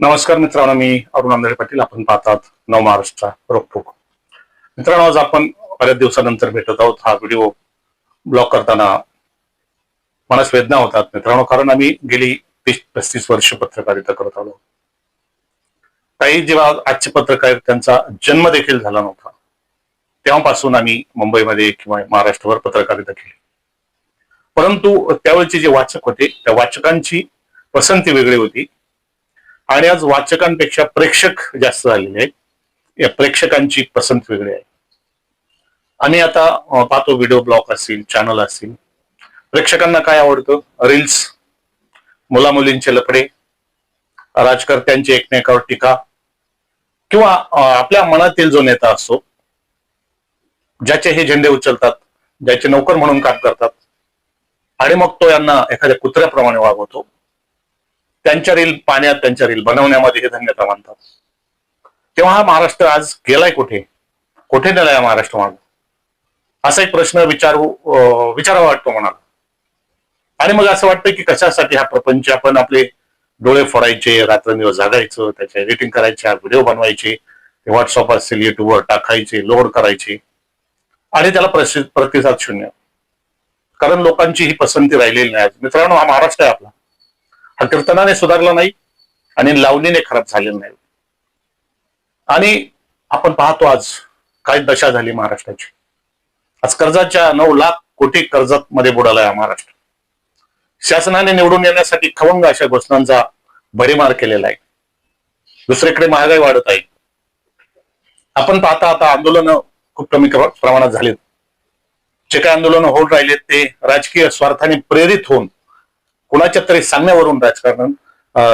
नमस्कार मित्रांनो मी अरुण आंधळे पाटील. आपण पाहतात नव महाराष्ट्र रोखोक मित्रांनो आज आपण बऱ्याच दिवसानंतर भेटत आहोत. हा व्हिडिओ ब्लॉक करताना मनास वेदना होतात मित्रांनो कारण आम्ही गेली तीस पस्तीस वर्ष पत्रकारिता करत आलो. काही जेव्हा आजचे पत्रकार त्यांचा जन्म देखील झाला नव्हता तेव्हापासून आम्ही मुंबईमध्ये किंवा महाराष्ट्रभर पत्रकारिता केली. परंतु त्यावेळचे जे वाचक होते त्या वाचकांची पसंती वेगळी होती. आणि आज वाचकांपेक्षा प्रेक्षक जास्त झालेले आहेत. या प्रेक्षकांची पसंत वेगळी आहे. आणि आता पाहतो व्हिडिओ ब्लॉग असतील चॅनल असतील प्रेक्षकांना काय आवडतं? रील्स मुला मुलींचे लफडे राजकर्त्यांची एकमेकावर टीका किंवा आपल्या मनातील जो नेता असतो ज्याचे हे झेंडे उचलतात ज्याचे नोकर म्हणून काम करतात आणि मग तो यांना एखाद्या कुत्र्याप्रमाणे वागवतो त्यांच्या रील पाण्यात त्यांच्या रील बनवण्यामध्ये हे धन्यता मानतात. तेव्हा हा महाराष्ट्र आज गेलाय कुठे? कुठे नेलाय हा महाराष्ट्र माग? असा एक प्रश्न विचारू विचारावा वाटतो म्हणाला आणि मग असं वाटतं की कशासाठी हा प्रपंच आपण आपले डोळे फोडायचे रात्रंदिवस जागायचं त्याचे एडिटिंग करायचे व्हिडिओ बनवायचे ते व्हॉट्सअप असेल युट्यूबवर टाकायचे लोड करायचे. आणि त्याला प्रतिसाद शून्य. कारण लोकांची ही पसंती राहिलेली नाही मित्रांनो हा महाराष्ट्र आहे आपला. कीर्तनाने सुधारला नाही आणि लावणीने खराब झालेला नाही. आणि आपण पाहतो आज काय दशा झाली महाराष्ट्राची. आज कर्जाच्या नऊ लाख कोटी कर्जात मध्ये बुडाला महाराष्ट्र. शासनाने निवडून येण्यासाठी खवंग अशा घोषणांचा भडीमार केलेला आहे. दुसरीकडे महागाई वाढत आहे. आपण पाहता आता आंदोलन खूप कमी प्रमाणात झालेत. जे काही आंदोलन होऊन राहिलेत ते राजकीय स्वार्थाने प्रेरित होऊन कुणाच्या तरी सांगण्यावरून राजकारण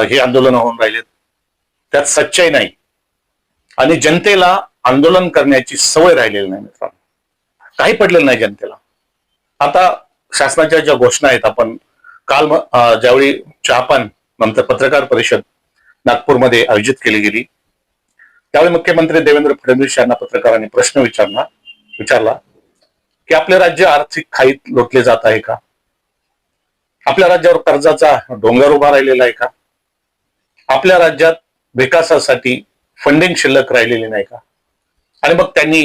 हे आंदोलन होऊन राहिलेत. त्यात सच्चाई नाही. आणि जनतेला आंदोलन करण्याची सवय राहिलेली नाही मित्रांनो. काही पडलेलं नाही जनतेला. आता शासनाच्या ज्या घोषणा आहेत आपण काल ज्यावेळी चहापान नंतर पत्रकार परिषद नागपूरमध्ये आयोजित केली गेली त्यावेळी मुख्यमंत्री देवेंद्र फडणवीस यांना पत्रकारांनी प्रश्न विचारला विचारला की आपले राज्य आर्थिक खाईत लोटले जात आहे का? आपल्या राज्यावर कर्जाचा डोंगर उभा राहिलेला आहे का? आपल्या राज्यात विकासासाठी फंडिंग शिल्लक राहिलेली नाही का? आणि मग त्यांनी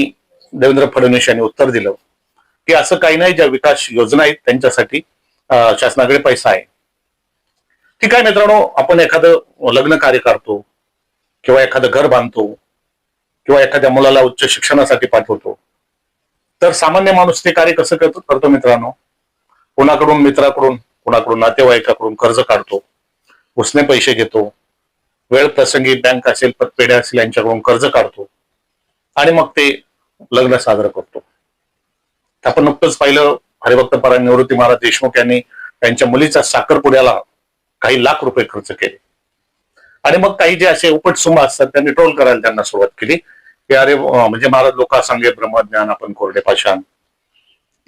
देवेंद्र फडणवीस यांनी उत्तर दिलं की असं काही नाही ज्या विकास योजना आहेत त्यांच्यासाठी शासनाकडे पैसा आहे. ठीक आहे मित्रांनो आपण एखादं लग्न कार्य करतो किंवा एखादं घर बांधतो किंवा एखाद्या मुलाला उच्च शिक्षणासाठी पाठवतो तर सामान्य माणूस ते कार्य कसं करतो करतो मित्रांनो? कोणाकडून? मित्राकडून? कोणाकडून नातेवाईकाकडून कर्ज काढतो उसने पैसे घेतो वेळ प्रसंगी बँक असेल पतपेढ्या असेल यांच्याकडून कर्ज काढतो आणि मग ते लग्न साजरं करतो. आपण नुकतंच पाहिलं हरिभक्त परायण निवृत्ती महाराज देशमुख यांनी त्यांच्या मुलीचा साखरपुड्याला काही लाख रुपये खर्च केले. आणि मग काही जे असे उपट सुमा असतात त्यांनी ट्रोल करायला त्यांना सुरुवात केली. की अरे म्हणजे महाराज लोक सांगे ब्रह्मज्ञान आपण कोरडे पाषाण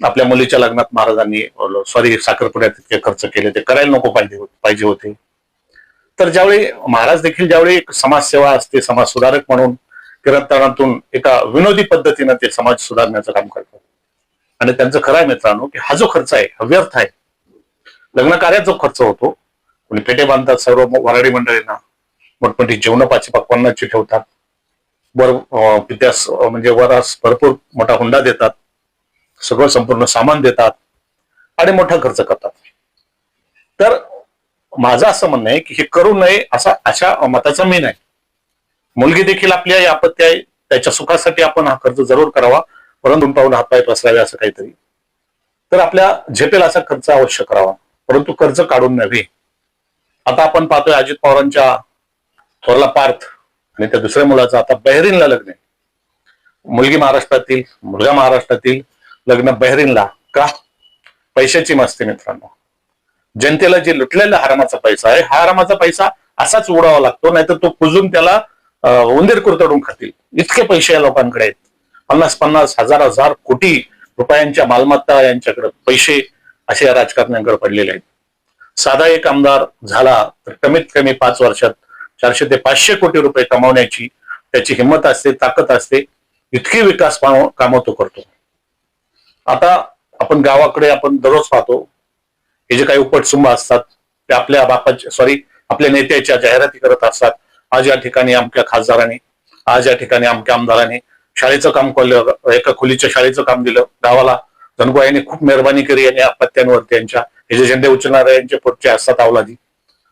आपल्या मुलीच्या लग्नात महाराजांनी सॉरी साखरपुड्यात इतके खर्च केले ते करायला नको पाहिजे पाहिजे होते. तर ज्यावेळी महाराज देखील ज्यावेळी एक समाजसेवा असते समाज सुधारक म्हणून कीर्तनातून एका विनोदी पद्धतीनं ते समाज सुधारण्याचं काम करतात. आणि त्यांचं खरं आहे मित्रांनो की हा जो खर्च आहे हा व्यर्थ आहे. लग्न कार्यात जो खर्च होतो कोणी पेटे बांधतात सर्व वराडी मंडळींना मोठमोठी जेवण पाचशे पक्वांनाची ठेवतात. वर पित्यास म्हणजे वरास भरपूर मोठा हुंडा देतात. सगळं संपूर्ण सामान देतात आणि मोठा खर्च करतात. तर माझं असं म्हणणं आहे की हे करू नये असा अशा मताचा मी नाही. मुलगी देखील आपली आहे आपत्ती आहे त्याच्या सुखासाठी आपण हा खर्च जरूर करावा परंतु पाहून हातपाय पसरावे असं काहीतरी. तर आपल्या झेपेल असा खर्च अवश्य करावा परंतु कर्ज काढून नव्हे. आता आपण पाहतोय अजित पवारांच्या थोरला पार्थ आणि त्या दुसऱ्या मुलाचं आता बहरीनला लग्न आहे. मुलगी महाराष्ट्रातील मुलगा महाराष्ट्रातील लग्न बहरीनला का? पैशाची मस्ती मित्रांनो. जनतेला जे लुटलेला हरामाचा पैसा आहे हा हरामाचा पैसा असाच उडावा लागतो नाहीतर तो कुजून त्याला उंदीर कुरतडून खातील. इतके पैसे या लोकांकडे आहेत. पन्नास पन्नास हजार हजार कोटी रुपयांच्या मालमत्ता यांच्याकडे पैसे असे या राजकारण्यांकडे पडलेले आहेत. साधा एक आमदार झाला तर कमीत कमी पाच वर्षात चारशे ते पाचशे कोटी रुपये कमावण्याची त्याची हिंमत असते ताकद असते इतकी विकास कामं तो करतो. आता आपण गावाकडे आपण दररोज पाहतो हे जे काही उपटसुंबा असतात ते आपल्या बापाच्या सॉरी आपल्या नेत्याच्या जाहिराती करत असतात. आज या ठिकाणी अमक्या खासदारांनी आज या ठिकाणी आमच्या आमदारांनी शाळेचं काम केलं एका खोलीच्या शाळेचं काम दिलं. गावाला धनगो यांनी खूप मेहरबानी केली आणि अपत्यांवरती यांच्या हे जे झेंडे उचलणारे यांचे पुढचे असतात अवलादी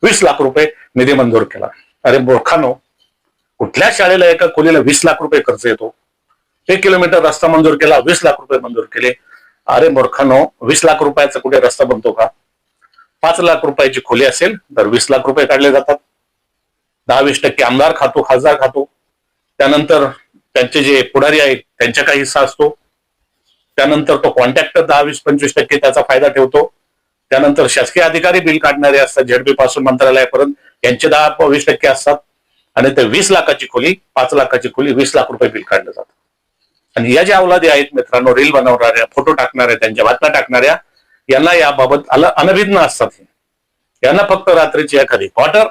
वीस लाख रुपये निधी मंजूर केला. अरे मूर्खानो कुठल्या शाळेला एका खोलीला वीस लाख रुपये खर्च येतो? एक किलोमीटर रस्ता मंजूर केला वीस लाख रुपये मंजूर केले. अरे मूर्खानो वीस लाख रुपयाचा कुठे रस्ता बनतो का? पाच लाख रुपयाची खोली असेल तर वीस लाख रुपये काढले जातात. दहा वीस टक्के आमदार खातो खासदार खातो. त्यानंतर त्यांचे जे पुढारी आहेत त्यांचा काही हिस्सा असतो. त्यानंतर तो कॉन्ट्रॅक्टर दहा वीस पंचवीस टक्के त्याचा फायदा ठेवतो. त्यानंतर शासकीय अधिकारी बिल काढणारे असतात झेडपी पासून मंत्रालयापर्यंत. यांचे दहा वीस टक्के असतात. आणि ते वीस लाखाची खोली पाच लाखाची खोली वीस लाख रुपये बिल काढलं जातं. आणि या ज्या अवलादी आहेत मित्रांनो रील बनवणाऱ्या फोटो टाकणाऱ्या त्यांच्या बातम्या टाकणाऱ्या यांना याबाबत अनभिज्ञ असतात यांना फक्त रात्रीची एखादी क्वार्टर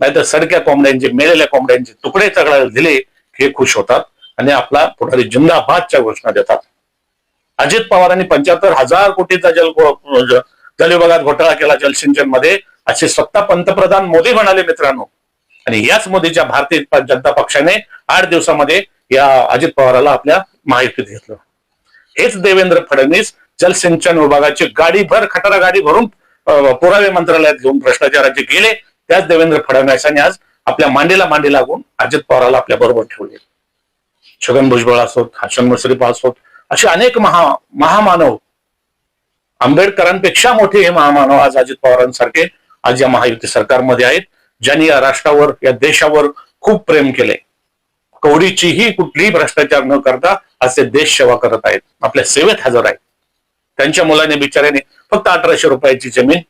नाहीतर सडक्या कोंबड्यांचे मेलेल्या कोंबड्यांचे तुकडे चगडायला दिले हे खुश होतात आणि आपला पुढारी जिंदाबादच्या घोषणा देतात. अजित पवारांनी पंच्याहत्तर हजार कोटीचा जल ज- जलविभागात घोटाळा केला जलसिंचनमध्ये असे स्वतः पंतप्रधान मोदी म्हणाले मित्रांनो. आणि याच मोदीच्या भारतीय जनता पक्षाने आठ दिवसामध्ये या अजित पवाराला आपल्या माहितीत घेतलं हेच देवेंद्र फडणवीस जलसिंचन विभागाची गाडीभर खटारा गाडी भरून पुरावे मंत्रालयात घेऊन भ्रष्टाचाराचे गेले. त्याच देवेंद्र फडणवीसांनी आज आपल्या मांडीला मांडी लागून अजित पवाराला आपल्या बरोबर ठेवले. छगन भुजबळ असोत हसन मुश्रीफ असोत असे अनेक महा महामानव आंबेडकरांपेक्षा मोठे हे महामानव आज अजित पवारांसारखे आज या महायुती सरकारमध्ये आहेत ज्यांनी या राष्ट्रावर या देशावर खूप प्रेम केले. कवडीचीही कुठलीही भ्रष्टाचार न करता आज ते देश सेवा करत आहेत. आपल्या सेवेत हजर आहेत. त्यांच्या मुलाने बिचाऱ्याने फक्त अठराशे रुपयाची जमीन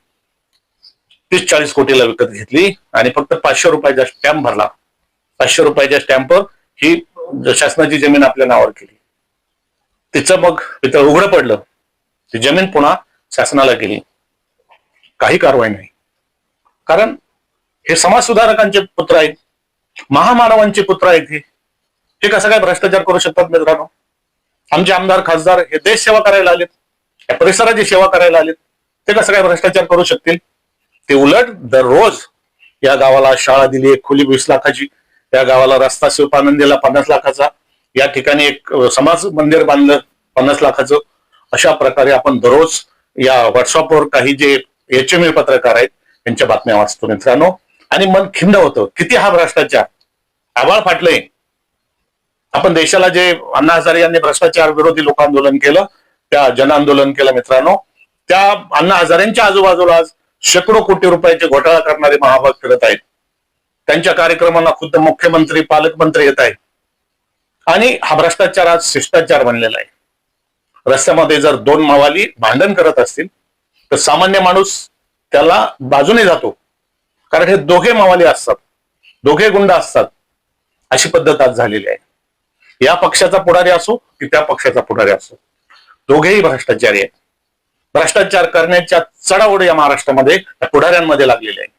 तीस चाळीस कोटीला विकत घेतली आणि फक्त पाचशे रुपयाचा स्टॅम्प भरला. पाचशे रुपयाच्या स्टॅम्पवर ही शासनाची जमीन आपल्या नावावर केली. तिचं मग तिथं उघडं पडलं. ती जमीन पुन्हा शासनाला गेली. काही कारवाई नाही. कारण हे समाज सुधारकांचे पुत्र आहेत. महामानवांचे पुत्र आहेत हे. हे कसं काय भ्रष्टाचार करू शकतात मित्रांनो. आमचे आमदार खासदार हे देश सेवा करायला आलेत. या परिसराची सेवा करायला आलेत. ते कसं काय भ्रष्टाचार करू शकतील? ते उलट दररोज या गावाला शाळा दिली एक खुली वीस लाखाची. या गावाला रस्ता शिवपानंद दिला पन्नास लाखाचा. या ठिकाणी एक समाज मंदिर बांधलं पन्नास लाखाचं. अशा प्रकारे आपण दररोज या व्हॉट्सअपवर काही जे एच एम ए पत्रकार आहेत त्यांच्या बातम्या वाचतो मित्रांनो. आणि मन खिंड होतं. किती हा भ्रष्टाचार? आभाळ फाटलंय. आपण देशाला जे अण्णा हजारे यांनी भ्रष्टाचार विरोधी लोक आंदोलन केलं त्या जन आंदोलन केलं मित्रांनो त्या अण्णा हजारेंच्या आजूबाजूला आज शेकडो कोटी रुपयाचे घोटाळा करणारे महाभाग फिरत आहेत. त्यांच्या कार्यक्रमांना खुद्द मुख्यमंत्री पालकमंत्री येत आहेत. आणि हा भ्रष्टाचार आज शिष्टाचार बनलेला आहे. रस्त्यामध्ये जर दोन मावाली भांडण करत असतील तर सामान्य माणूस त्याला बाजूने जातो. कारण हे दोघे मावाली असतात दोघे गुंड असतात. अशी पद्धत आज झालेली आहे. या पक्षाचा पुढारी असो की त्या पक्षाचा पुढारी असो. दोघेही भ्रष्टाचारी आहेत. भ्रष्टाचार करण्याच्या चढाओढ या महाराष्ट्रामध्ये त्या पुढाऱ्यांमध्ये लागलेले आहे.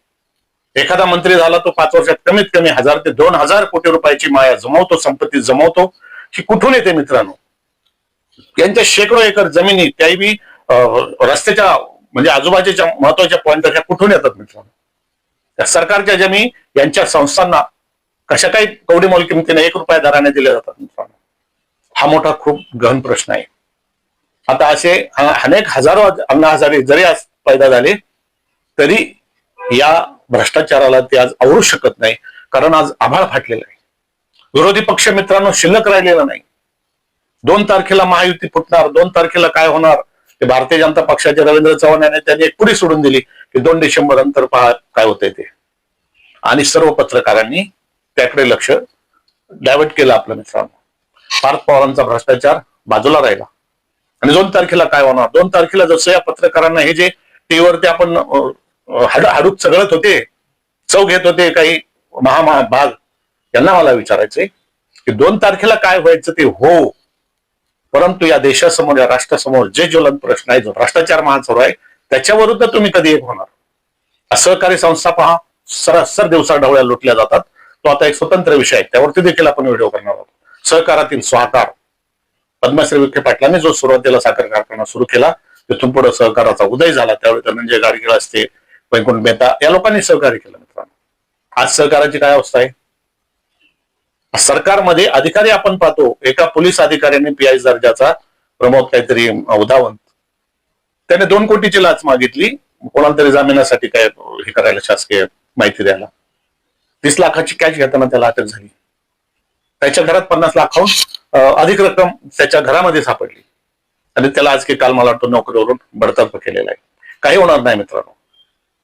एखादा मंत्री झाला तो पाच वर्षात कमीत कमी हजार ते दोन हजार कोटी रुपयाची माया जमवतो संपत्ती जमवतो ही कुठून येते मित्रांनो? यांच्या शेकडो एकर जमिनी त्याही बी रस्त्याच्या म्हणजे आजूबाजूच्या महत्त्वाच्या पॉईंट कुठून येतात मित्रांनो? त्या सरकारच्या जमीन यांच्या संस्थांना कशा काही कवडी मोल किमतीने एक रुपया दराने दिले जातात मित्रांनो. हा मोठा खूप गहन प्रश्न आहे. आता असे अनेक हजारो अन्न हजारे जरी आज पैदा झाले तरी या भ्रष्टाचाराला ते आज आवरू शकत नाही कारण आज आभाळ फाटलेलं आहे. विरोधी पक्ष मित्रांनो शिल्लक राहिलेला नाही. दोन तारखेला महायुती फुटणार दोन तारखेला काय होणार ते भारतीय जनता पक्षाचे रवींद्र चव्हाण यांनी त्यांनी एक पुढे सोडून दिली की दोन डिसेंबर नंतर पहा काय होतंय ते. आणि सर्व पत्रकारांनी त्याकडे लक्ष डायव्हर्ट केलं आपल्या मित्रांनो. पार्थ पवारांचा भ्रष्टाचार बाजूला राहिला. आणि दोन तारखेला काय होणार? दोन तारखेला जसं या पत्रकारांना हे जे टीव्हीवरती आपण अं, हाड हाडूक चघळत होते चव घेत होते काही महामहा भाग यांना मला विचारायचंय की दोन तारखेला काय व्हायचं ते हो. परंतु या देशासमोर या राष्ट्रासमोर जे ज्वलन प्रश्न आहे जो भ्रष्टाचार महासर आहे त्याच्या विरुद्ध तुम्ही कधी एक होणार? सहकारी संस्था पहा सरासर दिवसा ढवळ्या लुटल्या जातात. तो आता एक स्वतंत्र विषय आहे. त्यावरती देखील आपण व्हिडिओ करणार आहोत. सहकारातील स्वाकार. पद्मश्री विखे पाटलांनी जो सुरुवातीला साखर कारखाना सुरू केला तिथून पुढे सहकाराचा उदय झाला. त्यावेळी धनंजय म्हणजे गाडगीळ असते वैकुंठ मेहता या लोकांनी सहकार्य केलं मित्रांनो. आज सहकाराची काय अवस्था आहे? सरकारमध्ये अधिकारी आपण पाहतो एका पोलीस अधिकाऱ्याने पीआय दर्जाचा प्रमोद काहीतरी उदावंत त्याने दोन कोटीची लाच मागितली. कोणाला तरी जामिनासाठी काय हे करायला शासकीय माहिती द्यायला. तीस लाखाची कॅश घेताना त्याला अटक झाली. त्याच्या घरात पन्नास लाखाहून अधिक रक्कम त्याच्या घरामध्ये सापडली. आणि त्याला आज की काल मला वाटतं नोकरीवरून बडतर्फ केलेला आहे. काही होणार नाही मित्रांनो.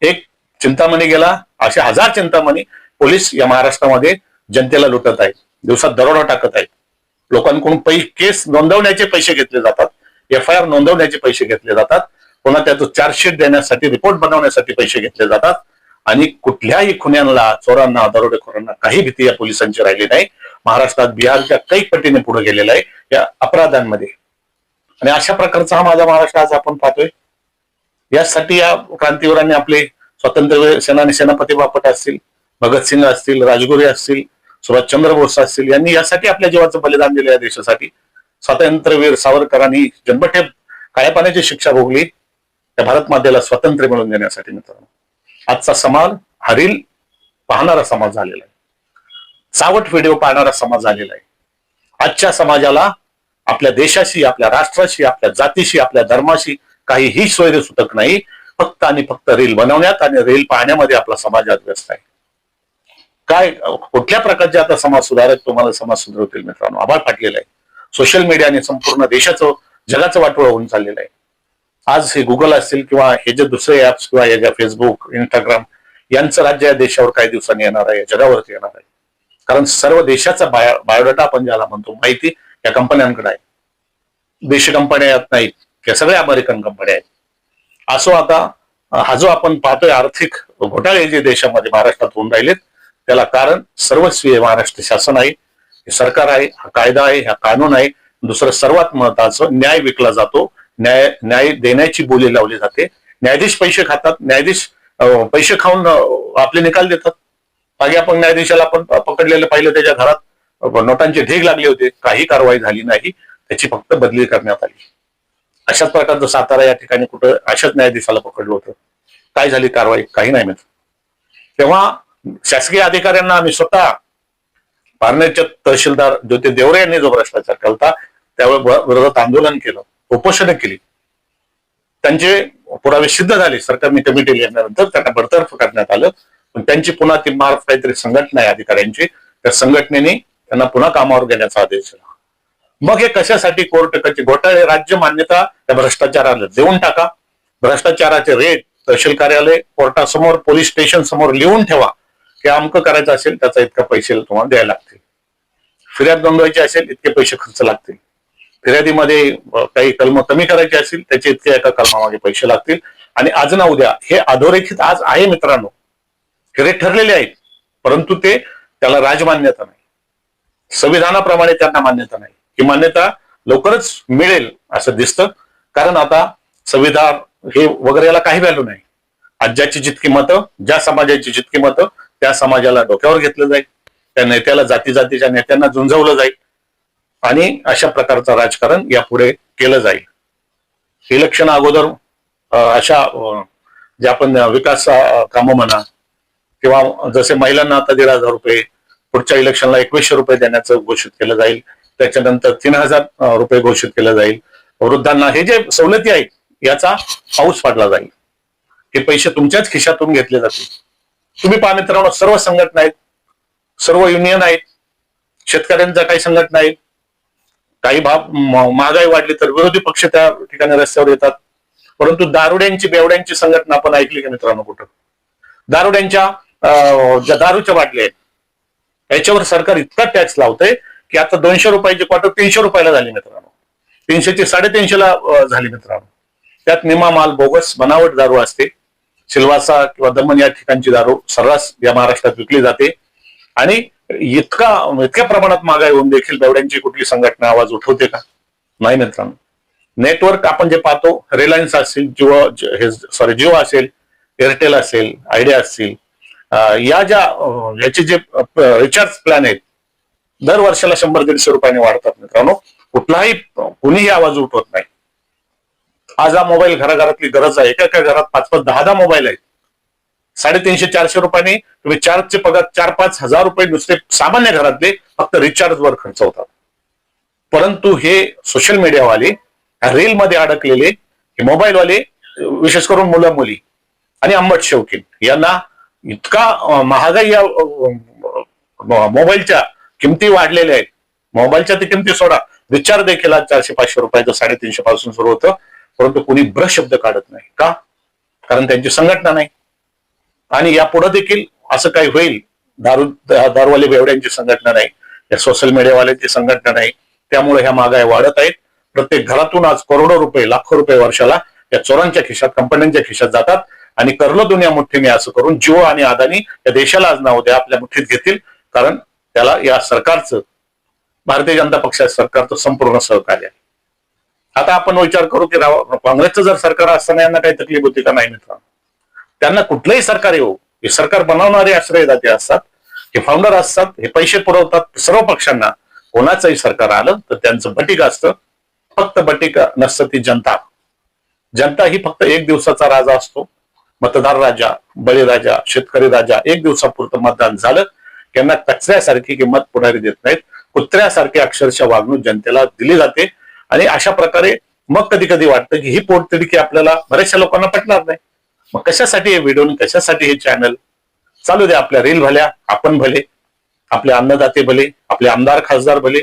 एक चिंतामणी गेला असे हजार चिंतामणी पोलीस या महाराष्ट्रामध्ये जनतेला लुटत आहेत. दिवसात दरोडा टाकत आहेत. लोकांकडून पै केस नोंदवण्याचे पैसे घेतले जातात. एफ आय आर नोंदवण्याचे पैसे घेतले जातात. पुन्हा त्याचं चार्जशीट देण्यासाठी रिपोर्ट बनवण्यासाठी पैसे घेतले जातात. आणि कुठल्याही खुन्यांना चोरांना दरोडेखोरांना काही भीती या पोलिसांची राहिली नाही. महाराष्ट्रात बिहारच्या काही पटीने पुढे गेलेला आहे या अपराधांमध्ये. आणि अशा प्रकारचा हा माझा महाराष्ट्र आज आपण पाहतोय. यासाठी या क्रांतीवीरांनी आपले स्वातंत्र्य सेनानी सेनापती बापट असतील भगतसिंग असतील राजगुरू असतील सुभाषचंद्र बोस असतील यांनी यासाठी आपल्या जीवाचं बलिदान दिलं या देशासाठी. स्वातंत्र्यवीर सावरकरांनी जन्मठेप कायापाण्याची शिक्षा भोगली. त्या भारत मातेला स्वातंत्र्य मिळवून देण्यासाठी मित्रांनो. आजचा समाज हा पाहणारा समाज झालेला आहे. चावट व्हिडिओ पाहणारा समाज झालेला आहे. आजच्या समाजाला आपल्या देशाशी आपल्या राष्ट्राशी आपल्या जातीशी आपल्या धर्माशी काहीही सोयरे सुटक नाही. फक्त आणि फक्त रील बनवण्यात आणि रील पाहण्यामध्ये आपला समाज व्यस्त आहे. काय कुठल्या प्रकारचे आता समाज सुधारक तुम्हाला समाज सुधारतील मित्रांनो? आभाळ फाटलेला आहे. सोशल मीडियाने संपूर्ण देशाचं जगाचं वाटोळ होऊन चाललेलं आहे. आज हे गुगल असेल किंवा हे जे दुसरे ऍप्स किंवा हे जे फेसबुक इंस्टाग्राम यांचं राज्य या देशावर काही दिवसांनी येणार आहे जगावरती येणार आहे. कारण सर्व देशाचा बायो बायोडाटा आपण ज्याला म्हणतो माहिती या कंपन्यांकडे आहे. देशी कंपन्या येत नाहीत या सगळ्या अमेरिकन कंपन्या आहेत. असो आता हा जो आपण पाहतोय आर्थिक घोटाळे जे देशामध्ये महाराष्ट्रात होऊन राहिलेत त्याला कारण सर्वस्वी महाराष्ट्र शासन आहे हे सरकार आहे हा कायदा आहे हा कानून आहे. दुसरं सर्वात महत्वाचं न्याय विकला जातो न्याय न्याय देण्याची बोली लावली जाते. न्यायाधीश पैसे खातात. न्यायाधीश पैसे खाऊन आपले निकाल देतात. मागे आपण न्यायाधीशाला आपण पकडलेलं पाहिलं त्याच्या घरात. नोटांचे ढीग लागले होते. काही कारवाई झाली नाही. त्याची फक्त बदली करण्यात आली. अशाच प्रकारचं सातारा या ठिकाणी कुठं अशाच न्यायाधीशाला पकडलं होतं. काय झाली कारवाई? काही नाही मिळत तेव्हा शासकीय अधिकाऱ्यांना आम्ही स्वतः पारनेरचे तहसीलदार ज्योती देवरे यांनी जो भ्रष्टाचार केलता त्यावेळी विरोधात आंदोलन केलं. उपोषण केली. त्यांचे पुरावे सिद्ध झाले. सरकारने कमिटी नेमल्यानंतर त्यांना बडतर्फ करण्यात आलं. पण त्यांची पुन्हा ती मार्फ काहीतरी संघटना आहे अधिकाऱ्यांची. त्या संघटनेने त्यांना पुन्हा कामावर घेण्याचा आदेश दिला. मग हे कशासाठी कोर्ट कचे घोटाळे राज्य मान्यता त्या भ्रष्टाचाराला देऊन टाका. भ्रष्टाचाराचे रेट तहसील कार्यालय कोर्टासमोर पोलीस स्टेशन समोर लिहून ठेवा. की अमकं करायचं असेल त्याचा इतका पैसे तुम्हाला द्यायला लागतील. फिर्याद नोंदवायची असेल इतके पैसे खर्च लागतील. फिर्यादीमध्ये काही कलम कमी करायची असतील त्याचे इतके एका कलमामागे पैसे लागतील. आणि आज ना उद्या हे अधोरेखित आज आहे मित्रांनो. हे ठरलेले आहेत परंतु ते त्याला राजमान्यता नाही. संविधानाप्रमाणे त्यांना मान्यता नाही. ही मान्यता लवकरच मिळेल असं दिसतं. कारण आता संविधान हे वगैरे याला काही व्हॅल्यू नाही. राज्याची जितकी मतं ज्या समाजाची जितकी मतं त्या समाजाला डोक्यावर घेतलं जाईल. त्या नेत्याला जाती जातीच्या नेत्यांना झुंजवलं जाईल. आणि अशा प्रकारचं राजकारण यापुढे केलं जाईल. इलेक्शन अगोदर अशा जे आपण विकास कामं म्हणा किंवा जसे महिलांना आता दीड हजार रुपये पुढच्या इलेक्शनला एकवीसशे रुपये देण्याचं घोषित केलं जाईल. त्याच्यानंतर तीन हजार रुपये घोषित केलं जाईल. वृद्धांना हे जे सवलती आहेत याचा पाऊस पाडला जाईल. हे पैसे तुमच्याच खिशातून घेतले जातील. तुम्ही पहा मित्रांनो सर्व संघटना आहेत सर्व युनियन आहेत शेतकऱ्यांच्या काही संघटना आहेत काही भाग महागाई वाढली तर विरोधी पक्ष त्या ठिकाणी रस्त्यावर येतात. परंतु दारुड्यांची बेवड्यांची संघटना आपण ऐकली का मित्रांनो कुठं? दारुड्यांच्या अं, ज्या दारूच्या बाटल्या आहेत याच्यावर सरकार इतका टॅक्स लावतंय की आता दोनशे रुपयाची क्वार्टर तीनशे रुपयाला झाली मित्रांनो. तीनशेची साडेतीनशेला झाली मित्रांनो. त्यात निमा माल बोगस बनावट दारू असते. सिल्वासा किंवा दमन या ठिकाणची दारू सर्रास या महाराष्ट्रात विकली जाते. आणि इतका इतक्या प्रमाणात महागाई होऊन देखील बेवड्यांची कुठली संघटना आवाज उठवते का? नाही मित्रांनो. नेटवर्क आपण जे पाहतो रिलायन्स असेल जिओ हे सॉरी जिओ असेल एअरटेल असेल आयडिया असतील या ज्या याचे जे रिचार्ज प्लॅन आहेत दर वर्षाला शंभर दीडशे रुपयाने वाढतात मित्रांनो. कुठलाही कुणीही आवाज उठवत नाही. आज हा मोबाईल घराघरातली गरज आहे. एका एका घरात पाच पाच दहा दहा मोबाईल आहेत. साडेतीनशे चारशे रुपयाने तुम्ही चारचे पगार चार पाच हजार रुपये नुसते सामान्य घरातले फक्त रिचार्जवर खर्च होतात परंतु हे सोशल मीडियावाले रील मध्ये अडकलेले हे मोबाईलवाले विशेष करून मुलं मुली आणि आंबट शौकीन यांना इतका महागाई या मोबाईलच्या किमती वाढलेल्या आहेत. मोबाईलच्या ते किमती सोडा. रिचार्ज देखील चारशे पाचशे रुपयाचं साडेतीनशे पासून सुरू होतं. परंतु कुणी ब्र शब्द काढत नाही. का? कारण त्यांची संघटना नाही. आणि यापुढे देखील असं काही होईल दारू दारूवाले बेवड्यांची संघटना नाही या सोशल मीडियावाल्यांची संघटना नाही त्यामुळे ह्या महागाई वाढत आहेत. प्रत्येक घरातून आज करोडो रुपये लाखो रुपये वर्षाला या चोरांच्या खिशात कंपन्यांच्या खिशात जातात. आणि करलो दुनिया मुठ्ठीने असं करून जिओ आणि अदानी या देशाला आज नाव द्या आपल्या मुठ्ठीत घेतील. कारण त्याला या सरकारचं भारतीय जनता पक्षाच्या सरकारचं संपूर्ण सहकार्य आता आपण विचार करू की काँग्रेसचं जर सरकार असताना यांना काही तकलीफ होती का? नाही मित्रांनो. त्यांना कुठलंही सरकार येऊ हे सरकार बनवणारे आश्रयदाते असतात हे फाउंडर असतात हे पैसे पुरवतात सर्व पक्षांना कोणाचंही सरकार आलं तर त्यांचं बटीक असतं. फक्त बटीक नसतं ती जनता. जनता ही फक्त एक दिवसाचा राजा असतो. मतदार राजा बळीराजा शेतकरी राजा एक दिवसापुरतं मतदान झालं त्यांना कचऱ्यासारखी किंमत पुढारी देत नाहीत. कुत्र्यासारखी अक्षरशः वागणूक जनतेला दिली जाते आणि अशा प्रकारे मग कधी कधी वाटतं की ही पोटतिडकी आपल्याला बऱ्याचशा लोकांना पटणार नाही. मग कशासाठी हे व्हिडिओ कशासाठी हे चॅनल चालू द्या आपल्या रील भल्या आपण भले आपले अन्नदाते भले आपले आमदार खासदार भले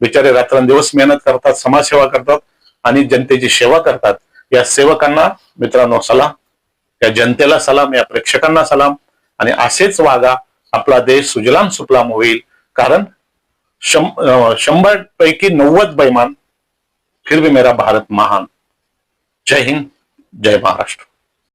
बिचारे रात्रंदिवस मेहनत करतात समाजसेवा करतात आणि जनतेची सेवा करतात. या सेवकांना मित्रांनो सलाम. या जनतेला सलाम या प्रेक्षकांना सलाम. आणि असेच वागा आपला देश सुजलाम सुफलाम होईल. कारण शं- शंभर पैकी नव्वद बैमान फिर भी मेरा भारत महान. जय हिंद जय महाराष्ट्र.